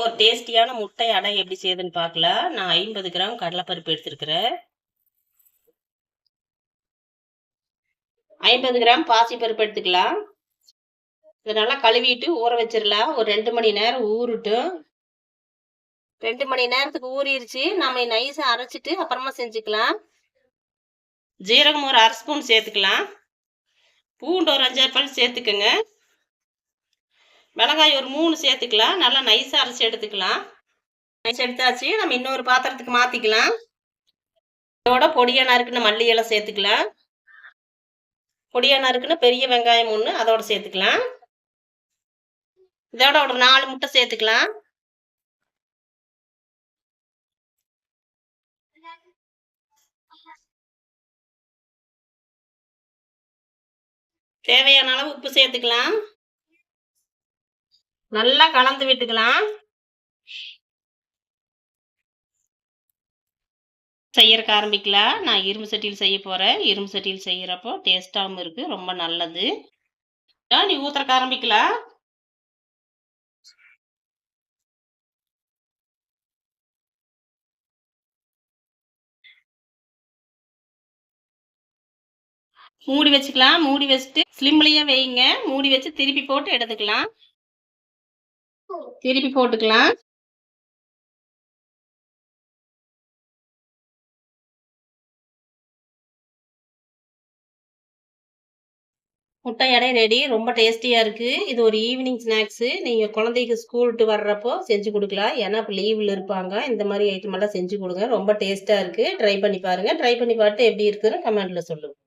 ஒரு டேஸ்டியான முட்டை அடை எப்படி செய்யுதுன்னு பார்க்கலாம் நான் ஐம்பது கிராம் கடலைப்பருப்பு எடுத்துருக்கிறேன். ஐம்பது கிராம் பாசி பருப்பு எடுத்துக்கலாம். இதை நல்லா கழுவிட்டு ஊற வச்சிடலாம். ஒரு ரெண்டு மணி நேரம் ஊறட்டும். ரெண்டு மணி நேரத்துக்கு ஊறிடுச்சு நம்ம நைஸாக அரைச்சிட்டு அப்புறமா செஞ்சுக்கலாம். ஜீரகம் ஒரு அரை ஸ்பூன் சேர்த்துக்கலாம். பூண்டு ஒரு அஞ்சாறு பல் சேர்த்துக்கோங்க. மிளகாய் ஒரு மூணு சேர்த்துக்கலாம். நல்லா நைஸாக அரைச்சி எடுத்துக்கலாம். நைஸ் எடுத்தாச்சு. நம்ம இன்னொரு பாத்திரத்துக்கு மாற்றிக்கலாம் இதோட பொடியாக நறுக்குன மல்லி எல்லாம் சேர்த்துக்கலாம். பொடியாக நறுக்குன பெரிய வெங்காயம் ஒன்று அதோட சேர்த்துக்கலாம். இதோட ஒரு நாலு முட்டை சேர்த்துக்கலாம். தேவையான அளவு உப்பு சேர்த்துக்கலாம். நல்லா கலந்து விட்டுக்கலாம். செய்யறக்க ஆரம்பிக்கலாம் நான் இரும்பு சட்டியில் செய்ய போகிறேன் இரும்பு சட்டியில் செய்கிறப்போ டேஸ்ட்டாகவும் இருக்குது ரொம்ப நல்லது. நீ ஊத்துறக்க ஆரம்பிக்கலாம் மூடி வச்சுக்கலாம். மூடி வச்சுட்டு ஸ்லிம்லேயே வைங்க. மூடி வச்சு திருப்பி போட்டு எடுத்துக்கலாம். திருப்பி போட்டுக்கலாம். முட்டை எடை ரெடி ரொம்ப டேஸ்டியாக இருக்குது இது ஒரு ஈவினிங் ஸ்நாக்ஸு நீங்கள் குழந்தைக்கு ஸ்கூல் விட்டு வர்றப்போ செஞ்சு கொடுக்கலாம். ஏன்னா இப்போ லீவில் இருப்பாங்க. இந்த மாதிரி ஐட்டம் எல்லாம் செஞ்சு கொடுங்க. ரொம்ப டேஸ்ட்டாக இருக்குது ட்ரை பண்ணி பாருங்கள் ட்ரை பண்ணி பார்த்து எப்படி இருக்குதுன்னு கமெண்டில் சொல்லுங்கள்